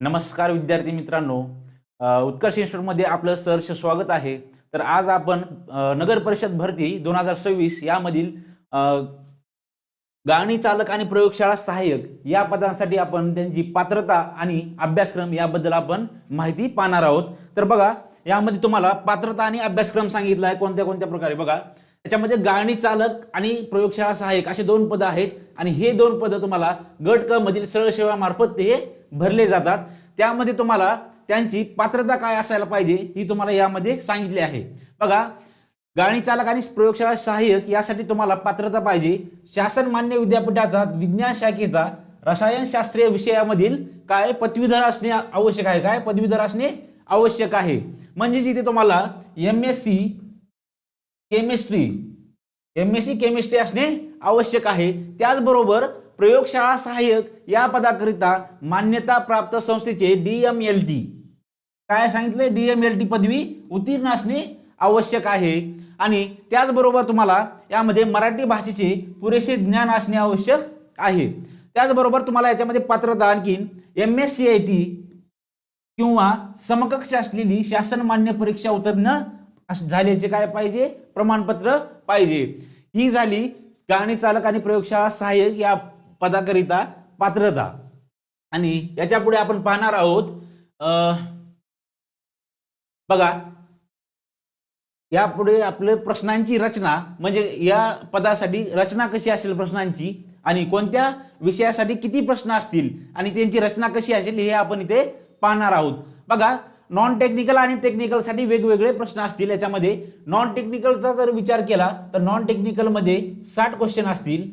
नमस्कार विद्यार्थी मित्रांनो. उत्कर्ष इन्स्टिट्यूटमध्ये आपलं सहर्ष स्वागत आहे. तर आज आपण नगर परिषद भरती दोन हजार सव्वीस यामधील गाणी चालक आणि प्रयोगशाळा सहाय्यक या पदांसाठी आपण त्यांची पात्रता आणि अभ्यासक्रम याबद्दल आपण माहिती पाहणार आहोत. तर बघा यामध्ये तुम्हाला पात्रता आणि अभ्यासक्रम सांगितला आहे. कोणत्या कोणत्या प्रकारे? बघा त्याच्यामध्ये गाणी चालक आणि प्रयोगशाळा सहाय्यक असे दोन पदं आहेत. आणि हे दोन पदं तुम्हाला गट क मधील सरळ सेवामार्फत ते भरले जातात. त्यामध्ये तुम्हाला त्यांची पात्रता काय असायला पाहिजे ही तुम्हाला यामध्ये सांगितली आहे. बघा गाणी चालक आणि प्रयोगशाळा सहाय्यक यासाठी तुम्हाला पात्रता पाहिजे. शासन मान्य विद्यापीठाचा विज्ञान शाखेचा रसायनशास्त्रीय विषयामधील काय पदवीधर असणे आवश्यक आहे? काय पदवीधर असणे आवश्यक आहे? म्हणजे जिथे तुम्हाला M S C chemistry. M S C chemistry असणे आवश्यक आहे. त्याचबरोबर प्रयोगशाळा सहाय्यक या पदाकरिता मान्यता प्राप्त संस्थेचे डी एम एल टी काय सांगितलं डी एम एल टी पदवी उत्तीर्ण असणे आवश्यक आहे. आणि त्याचबरोबर तुम्हाला यामध्ये मराठी भाषेचे पुरेसे ज्ञान असणे आवश्यक आहे. त्याचबरोबर तुम्हाला याच्यामध्ये पात्रता आणखीन M S C I T किंवा समकक्ष असलेली शासन मान्य परीक्षा उत्तीर्ण झाल्याचे काय पाहिजे? प्रमाणपत्र पाहिजे. ही झाली गाणी चालक आणि प्रयोगशाळा सहाय्यक या पदाकरिता पात्रता. आणि याच्यापुढे आपण पाहणार आहोत बघा. यापुढे आपले प्रश्नांची रचना म्हणजे या पदासाठी रचना कशी असेल प्रश्नांची आणि कोणत्या विषयासाठी किती प्रश्न असतील आणि त्यांची रचना कशी असेल हे आपण इथे पाहणार आहोत. बघा नॉन टेक्निकल आणि टेक्निकलसाठी वेगवेगळे प्रश्न असतील याच्यामध्ये. नॉन टेक्निकलचा जर विचार केला तर नॉन टेक्निकलमध्ये साठ क्वेश्चन असतील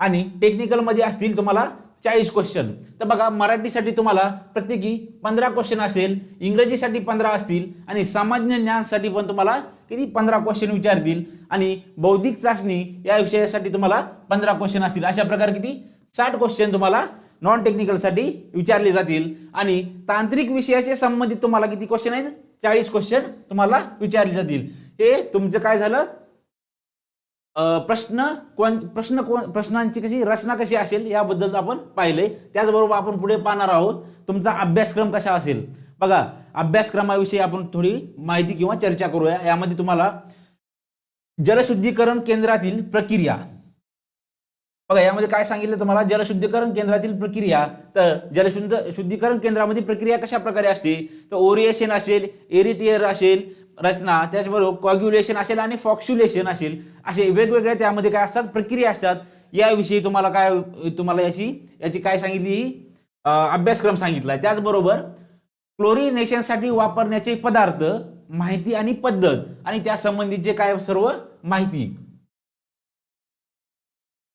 आणि टेक्निकलमध्ये असतील तुम्हाला चाळीस क्वेश्चन तर बघा मराठीसाठी तुम्हाला प्रत्येकी पंधरा क्वेश्चन असेल इंग्रजीसाठी पंधरा असतील आणि सामान्य ज्ञानसाठी पण तुम्हाला किती? पंधरा क्वेश्चन विचारतील आणि बौद्धिक चाचणी या विषयासाठी तुम्हाला पंधरा क्वेश्चन असतील. अशा प्रकारे किती? साठ क्वेश्चन तुम्हाला नॉन टेक्निकलसाठी विचारले जातील. आणि तांत्रिक विषयाचे संबंधित तुम्हाला किती क्वेश्चन आहेत? चाळीस क्वेश्चन तुम्हाला विचारले जातील. हे तुमचं काय झालं? प्रश्न कोण प्रश्न कोण प्रश्नांची कशी रचना कशी असेल याबद्दल आपण पाहिले त्याचबरोबर आपण पुढे पाहणार आहोत तुमचा अभ्यासक्रम कसा असेल. बघा अभ्यासक्रमाविषयी आपण थोडी माहिती किंवा चर्चा करूया. यामध्ये तुम्हाला जलशुद्धीकरण केंद्रातील प्रक्रिया बघा यामध्ये काय सांगितलं तुम्हाला? जलशुद्धीकरण केंद्रातील प्रक्रिया. तर जलशुद्ध शुद्धीकरण केंद्रामध्ये प्रक्रिया कशा प्रकारे असते? तर ओरिएशन असेल एरिटियर असेल रचना त्याचबरोबर कॉग्युलेशन असेल आणि फॉक्स्युलेशन असेल. असे वेगवेगळ्या त्यामध्ये काय असतात? प्रक्रिया असतात. याविषयी तुम्हाला काय तुम्हाला याची याची काय सांगितली? अभ्यासक्रम सांगितला. आहे त्याचबरोबर क्लोरिनेशनसाठी वापरण्याचे पदार्थ माहिती आणि पद्धत आणि त्या संबंधीचे काय सर्व माहिती.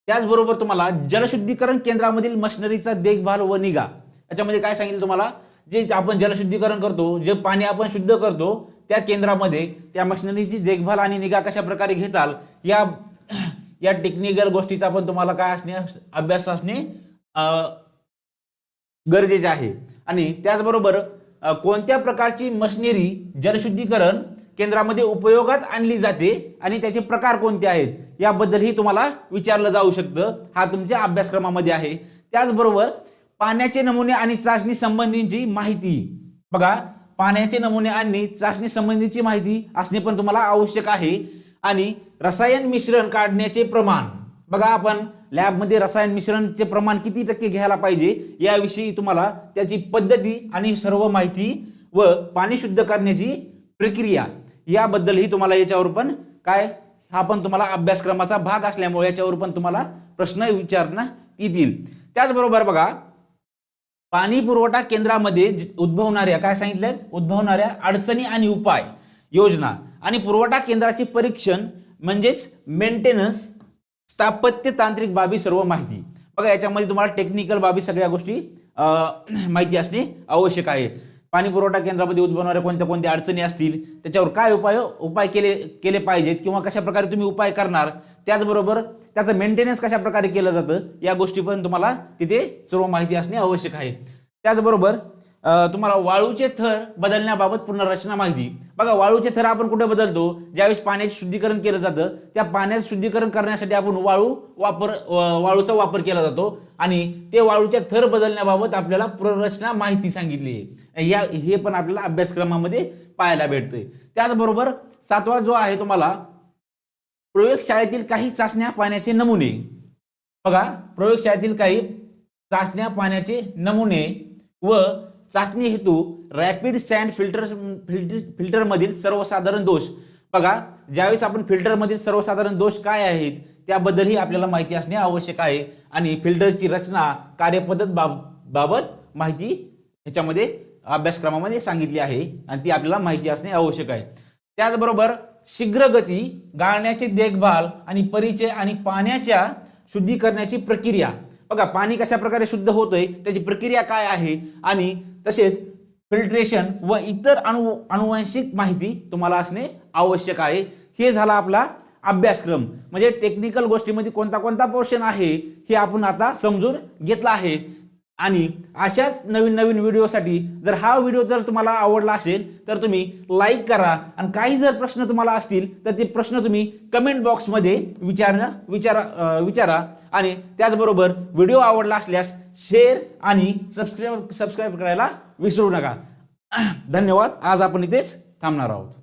त्याचबरोबर तुम्हाला जलशुद्धीकरण केंद्रामधील मशिनरीचा देखभाल व निगा. याच्यामध्ये काय सांगितलं तुम्हाला? जे आपण जलशुद्धीकरण करतो जे पाणी आपण शुद्ध करतो त्या केंद्रामध्ये त्या मशिनरीची देखभाल आणि निगा कशा प्रकारे घेताल या या टेक्निकल गोष्टीचा पण तुम्हाला काय असणे अभ्यास असणे गरजेचे आहे. आणि त्याचबरोबर कोणत्या प्रकारची मशिनरी जलशुद्धीकरण केंद्रामध्ये उपयोगात आणली जाते आणि त्याचे प्रकार कोणते आहेत याबद्दलही तुम्हाला विचारलं जाऊ शकतं. हा तुमच्या अभ्यासक्रमामध्ये आहे. त्याचबरोबर पाण्याचे नमुने आणि चाचणी संबंधीची माहिती. बघा पाण्याचे नमुने आणि चाचणी संबंधीची माहिती असणे पण तुम्हाला आवश्यक आहे. आणि रसायन मिश्रण काढण्याचे प्रमाण. बघा आपण लॅबमध्ये रसायन मिश्रणचे प्रमाण किती टक्के घ्यायला पाहिजे याविषयी तुम्हाला त्याची पद्धती आणि सर्व माहिती व पाणी शुद्ध करण्याची प्रक्रिया. याबद्दलही तुम्हाला याच्यावर पण काय हा पण तुम्हाला अभ्यासक्रमाचा भाग असल्यामुळे याच्यावर पण तुम्हाला प्रश्न विचारण्यात येतील. त्याचबरोबर बघा पाणी पुरवठा केंद्रामध्ये उद्भवणाऱ्या काय सांगितल्यात उद्भवणाऱ्या अडचणी आणि उपाय योजना आणि पुरवठा केंद्राचे परीक्षण म्हणजेच मेंटेनन्स स्थापत्य तांत्रिक बाबी सर्व माहिती. बघा याच्यामध्ये तुम्हाला टेक्निकल बाबी सगळ्या गोष्टी माहिती असणे आवश्यक आहे. पाणी पुरवठा केंद्रामध्ये उद्भवणाऱ्या कोणत्या कोणत्या अडचणी असतील त्याच्यावर काय उपाय उपाय केले केले पाहिजेत किंवा कशा प्रकारे तुम्ही उपाय करणार त्याचबरोबर त्याचं मेंटेनन्स कशा प्रकारे केलं जातं या गोष्टी पण तुम्हाला तिथे सर्व माहिती असणे आवश्यक आहे. त्याचबरोबर तुम्हाला वाळूचे थर बदलण्याबाबत पुनर्रचना माहिती. बघा वाळूचे थर आपण कुठे बदलतो? ज्यावेळेस पाण्याचे शुद्धीकरण केलं जातं त्या पाण्याचं शुद्धीकरण करण्यासाठी आपण वाळू वापर वाळूचा वापर केला जातो. आणि ते वाळूचे थर बदलण्याबाबत आपल्याला पुनर्रचना माहिती सांगितली आहे. या हे पण आपल्याला अभ्यासक्रमामध्ये पाहायला भेटतंय. त्याचबरोबर सातवा जो आहे तुम्हाला प्रयोगशाळेतील काही चाचण्या पाण्याचे नमुने. बघा प्रयोगशाळेतील काही चाचण्या पाण्याचे नमुने व चाचणी हेतू रॅपिड सँड फिल्टर फिल्टर फिल्टरमधील सर्वसाधारण दोष. बघा ज्यावेळेस आपण फिल्टरमधील सर्वसाधारण दोष काय आहेत त्याबद्दलही आपल्याला माहिती असणे आवश्यक आहे. आणि फिल्टरची रचना कार्यपद्धत बाब बाबत माहिती ह्याच्यामध्ये अभ्यासक्रमामध्ये सांगितली आहे. आणि ती आपल्याला माहिती असणे आवश्यक आहे. त्याचबरोबर शीघ्रगती गाळण्याची देखभाल आणि परिचय आणि पाण्याच्या शुद्धीकरणाची प्रक्रिया. बघा पाणी कशा प्रकारे शुद्ध होतंय त्याची प्रक्रिया काय आहे आणि तसेच फिल्ट्रेशन व इतर अणु अनुवांशिक माहिती तुम्हाला असणे आवश्यक आहे. हे झाला आपला अभ्यासक्रम. म्हणजे टेक्निकल गोष्टीमध्ये कोणता कोणता पोर्शन आहे हे आपण आता समजून घेतला आहे. आणि अशाच नवीन नवीन व्हिडिओसाठी जर हा व्हिडिओ जर तुम्हाला आवडला असेल तर तुम्ही लाईक करा. आणि काही जर प्रश्न तुम्हाला असतील तर ते प्रश्न तुम्ही कमेंट बॉक्समध्ये विचारणं विचारा विचारा. आणि त्याचबरोबर व्हिडिओ आवडला असल्यास शेअर आणि सबस्क्राईब सबस्क्राईब करायला विसरू नका. धन्यवाद. आज आपण इथेच थांबणार आहोत.